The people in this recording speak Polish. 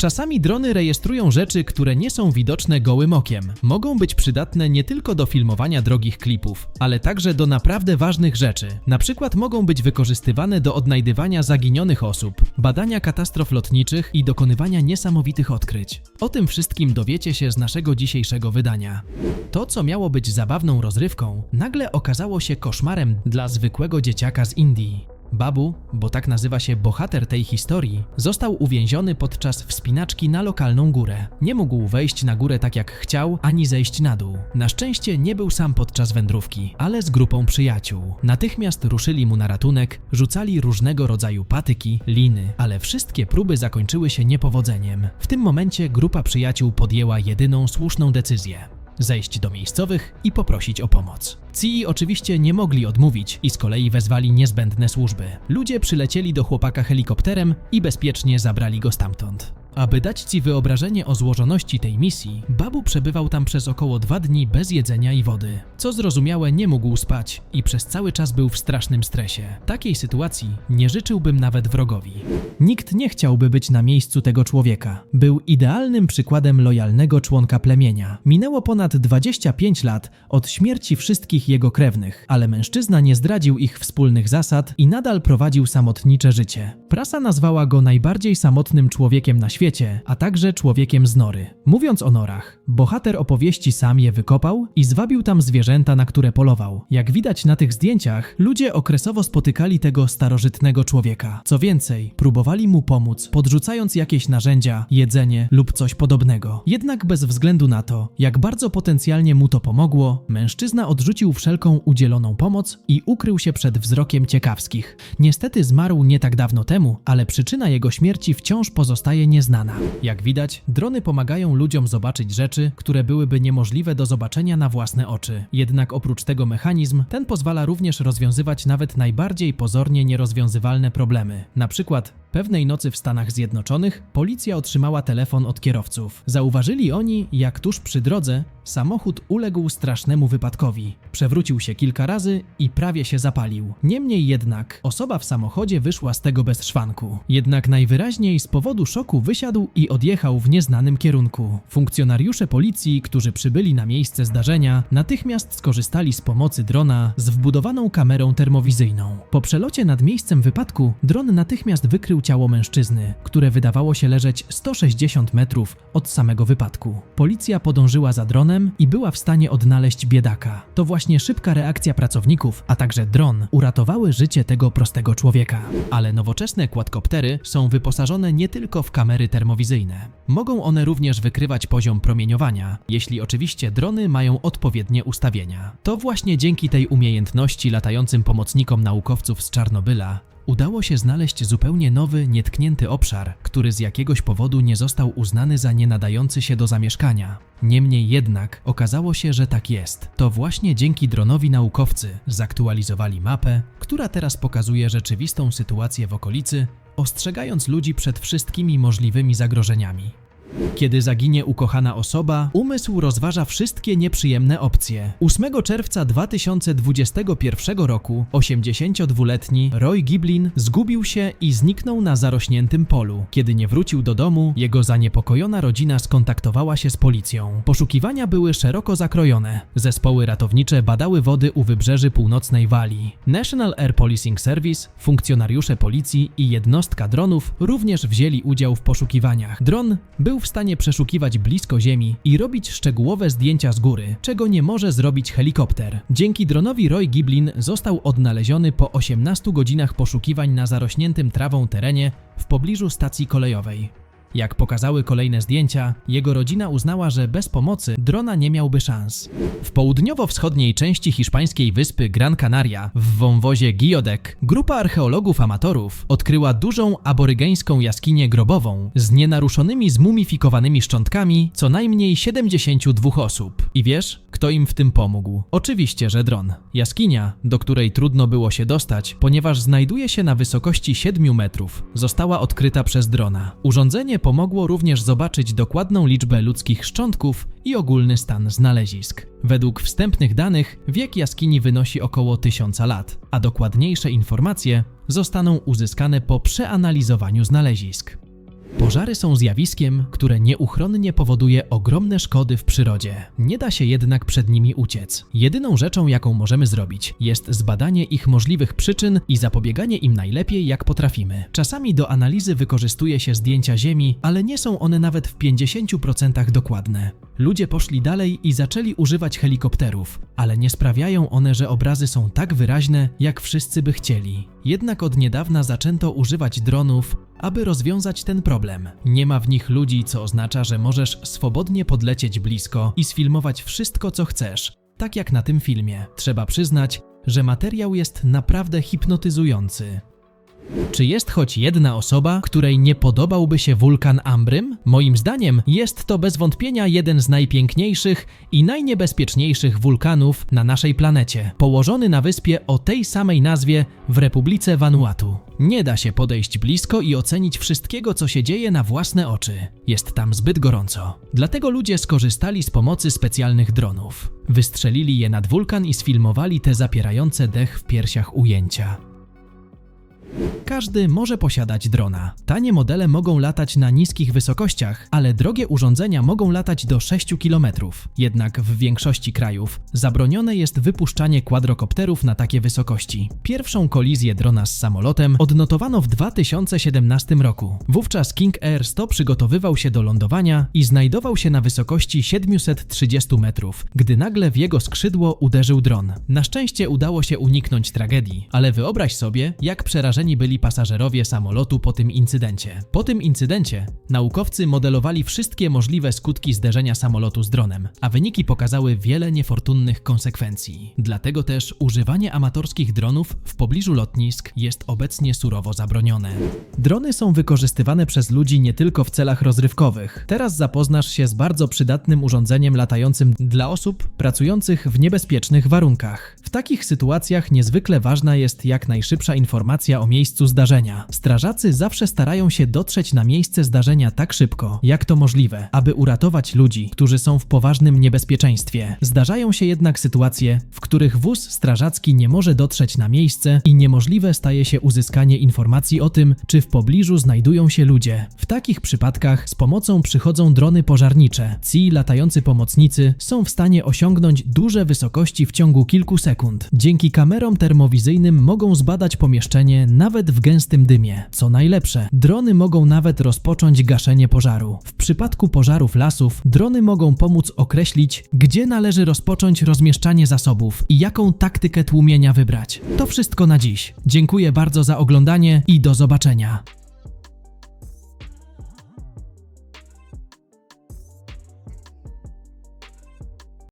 Czasami drony rejestrują rzeczy, które nie są widoczne gołym okiem. Mogą być przydatne nie tylko do filmowania drogich klipów, ale także do naprawdę ważnych rzeczy. Na przykład mogą być wykorzystywane do odnajdywania zaginionych osób, badania katastrof lotniczych i dokonywania niesamowitych odkryć. O tym wszystkim dowiecie się z naszego dzisiejszego wydania. To, co miało być zabawną rozrywką, nagle okazało się koszmarem dla zwykłego dzieciaka z Indii. Babu, bo tak nazywa się bohater tej historii, został uwięziony podczas wspinaczki na lokalną górę. Nie mógł wejść na górę tak jak chciał, ani zejść na dół. Na szczęście nie był sam podczas wędrówki, ale z grupą przyjaciół. Natychmiast ruszyli mu na ratunek, rzucali różnego rodzaju patyki, liny, ale wszystkie próby zakończyły się niepowodzeniem. W tym momencie grupa przyjaciół podjęła jedyną słuszną decyzję zejść do miejscowych i poprosić o pomoc. CI oczywiście nie mogli odmówić i z kolei wezwali niezbędne służby. Ludzie przylecieli do chłopaka helikopterem i bezpiecznie zabrali go stamtąd. Aby dać ci wyobrażenie o złożoności tej misji, Babu przebywał tam przez około dwa dni bez jedzenia i wody. Co zrozumiałe, nie mógł spać i przez cały czas był w strasznym stresie. Takiej sytuacji nie życzyłbym nawet wrogowi. Nikt nie chciałby być na miejscu tego człowieka. Był idealnym przykładem lojalnego członka plemienia. Minęło ponad 25 lat od śmierci wszystkich jego krewnych, ale mężczyzna nie zdradził ich wspólnych zasad i nadal prowadził samotnicze życie. Prasa nazwała go najbardziej samotnym człowiekiem na świecie, a także człowiekiem z nory. Mówiąc o norach, bohater opowieści sam je wykopał i zwabił tam zwierzęta, na które polował. Jak widać na tych zdjęciach, ludzie okresowo spotykali tego starożytnego człowieka. Co więcej, próbowali mu pomóc, podrzucając jakieś narzędzia, jedzenie lub coś podobnego. Jednak bez względu na to, jak bardzo potencjalnie mu to pomogło, mężczyzna odrzucił wszelką udzieloną pomoc i ukrył się przed wzrokiem ciekawskich. Niestety zmarł nie tak dawno temu, ale przyczyna jego śmierci wciąż pozostaje nieznana. Jak widać, drony pomagają ludziom zobaczyć rzeczy, które byłyby niemożliwe do zobaczenia na własne oczy. Jednak oprócz tego mechanizm, ten pozwala również rozwiązywać nawet najbardziej pozornie nierozwiązywalne problemy. Na przykład Pewnej nocy w Stanach Zjednoczonych policja otrzymała telefon od kierowców. Zauważyli oni, jak tuż przy drodze samochód uległ strasznemu wypadkowi. Przewrócił się kilka razy i prawie się zapalił. Niemniej jednak osoba w samochodzie wyszła z tego bez szwanku. Jednak najwyraźniej z powodu szoku wysiadł i odjechał w nieznanym kierunku. Funkcjonariusze policji, którzy przybyli na miejsce zdarzenia, natychmiast skorzystali z pomocy drona z wbudowaną kamerą termowizyjną. Po przelocie nad miejscem wypadku dron natychmiast wykrył ciało mężczyzny, które wydawało się leżeć 160 metrów od samego wypadku. Policja podążyła za dronem i była w stanie odnaleźć biedaka. To właśnie szybka reakcja pracowników, a także dron uratowały życie tego prostego człowieka. Ale nowoczesne quadcoptery są wyposażone nie tylko w kamery termowizyjne. Mogą one również wykrywać poziom promieniowania, jeśli oczywiście drony mają odpowiednie ustawienia. To właśnie dzięki tej umiejętności latającym pomocnikom naukowców z Czarnobyla udało się znaleźć zupełnie nowy, nietknięty obszar, który z jakiegoś powodu nie został uznany za nienadający się do zamieszkania. Niemniej jednak okazało się, że tak jest. To właśnie dzięki dronowi naukowcy zaktualizowali mapę, która teraz pokazuje rzeczywistą sytuację w okolicy, ostrzegając ludzi przed wszystkimi możliwymi zagrożeniami. Kiedy zaginie ukochana osoba, umysł rozważa wszystkie nieprzyjemne opcje. 8 czerwca 2021 roku 82-letni Roy Giblin zgubił się i zniknął na zarośniętym polu. Kiedy nie wrócił do domu, jego zaniepokojona rodzina skontaktowała się z policją. Poszukiwania były szeroko zakrojone. Zespoły ratownicze badały wody u wybrzeży północnej Walii. National Air Policing Service, funkcjonariusze policji i jednostka dronów również wzięli udział w poszukiwaniach. Dron był w stanie przeszukiwać blisko Ziemi i robić szczegółowe zdjęcia z góry, czego nie może zrobić helikopter. Dzięki dronowi Roy Giblin został odnaleziony po 18 godzinach poszukiwań na zarośniętym trawą terenie w pobliżu stacji kolejowej. Jak pokazały kolejne zdjęcia, jego rodzina uznała, że bez pomocy drona nie miałby szans. W południowo-wschodniej części hiszpańskiej wyspy Gran Canaria, w wąwozie Giodec, grupa archeologów amatorów odkryła dużą aborygeńską jaskinię grobową z nienaruszonymi zmumifikowanymi szczątkami co najmniej 72 osób. I wiesz, kto im w tym pomógł? Oczywiście, że dron. Jaskinia, do której trudno było się dostać, ponieważ znajduje się na wysokości 7 metrów, została odkryta przez drona. Urządzenie pomogło również zobaczyć dokładną liczbę ludzkich szczątków i ogólny stan znalezisk. Według wstępnych danych wiek jaskini wynosi około 1000 lat, a dokładniejsze informacje zostaną uzyskane po przeanalizowaniu znalezisk. Pożary są zjawiskiem, które nieuchronnie powoduje ogromne szkody w przyrodzie. Nie da się jednak przed nimi uciec. Jedyną rzeczą, jaką możemy zrobić, jest zbadanie ich możliwych przyczyn i zapobieganie im najlepiej, jak potrafimy. Czasami do analizy wykorzystuje się zdjęcia Ziemi, ale nie są one nawet w 50% dokładne. Ludzie poszli dalej i zaczęli używać helikopterów, ale nie sprawiają one, że obrazy są tak wyraźne, jak wszyscy by chcieli. Jednak od niedawna zaczęto używać dronów, aby rozwiązać ten problem. Nie ma w nich ludzi, co oznacza, że możesz swobodnie podlecieć blisko i sfilmować wszystko, co chcesz. Tak jak na tym filmie. Trzeba przyznać, że materiał jest naprawdę hipnotyzujący. Czy jest choć jedna osoba, której nie podobałby się wulkan Ambrym? Moim zdaniem jest to bez wątpienia jeden z najpiękniejszych i najniebezpieczniejszych wulkanów na naszej planecie, położony na wyspie o tej samej nazwie w Republice Vanuatu. Nie da się podejść blisko i ocenić wszystkiego, co się dzieje na własne oczy. Jest tam zbyt gorąco. Dlatego ludzie skorzystali z pomocy specjalnych dronów. Wystrzelili je nad wulkan i sfilmowali te zapierające dech w piersiach ujęcia. Każdy może posiadać drona. Tanie modele mogą latać na niskich wysokościach, ale drogie urządzenia mogą latać do 6 km. Jednak w większości krajów zabronione jest wypuszczanie kwadrokopterów na takie wysokości. Pierwszą kolizję drona z samolotem odnotowano w 2017 roku. Wówczas King Air 100 przygotowywał się do lądowania i znajdował się na wysokości 730 metrów, gdy nagle w jego skrzydło uderzył dron. Na szczęście udało się uniknąć tragedii, ale wyobraź sobie, jak przerażeni byli pasażerowie samolotu po tym incydencie. Po tym incydencie naukowcy modelowali wszystkie możliwe skutki zderzenia samolotu z dronem, a wyniki pokazały wiele niefortunnych konsekwencji. Dlatego też używanie amatorskich dronów w pobliżu lotnisk jest obecnie surowo zabronione. Drony są wykorzystywane przez ludzi nie tylko w celach rozrywkowych. Teraz zapoznasz się z bardzo przydatnym urządzeniem latającym dla osób pracujących w niebezpiecznych warunkach. W takich sytuacjach niezwykle ważna jest jak najszybsza informacja o miejscu zdarzenia. Strażacy zawsze starają się dotrzeć na miejsce zdarzenia tak szybko, jak to możliwe, aby uratować ludzi, którzy są w poważnym niebezpieczeństwie. Zdarzają się jednak sytuacje, w których wóz strażacki nie może dotrzeć na miejsce i niemożliwe staje się uzyskanie informacji o tym, czy w pobliżu znajdują się ludzie. W takich przypadkach z pomocą przychodzą drony pożarnicze. Ci latający pomocnicy są w stanie osiągnąć duże wysokości w ciągu kilku sekund. Dzięki kamerom termowizyjnym mogą zbadać pomieszczenie nawet w gęstym dymie. Co najlepsze, drony mogą nawet rozpocząć gaszenie pożaru. W przypadku pożarów lasów, drony mogą pomóc określić, gdzie należy rozpocząć rozmieszczanie zasobów i jaką taktykę tłumienia wybrać. To wszystko na dziś. Dziękuję bardzo za oglądanie i do zobaczenia.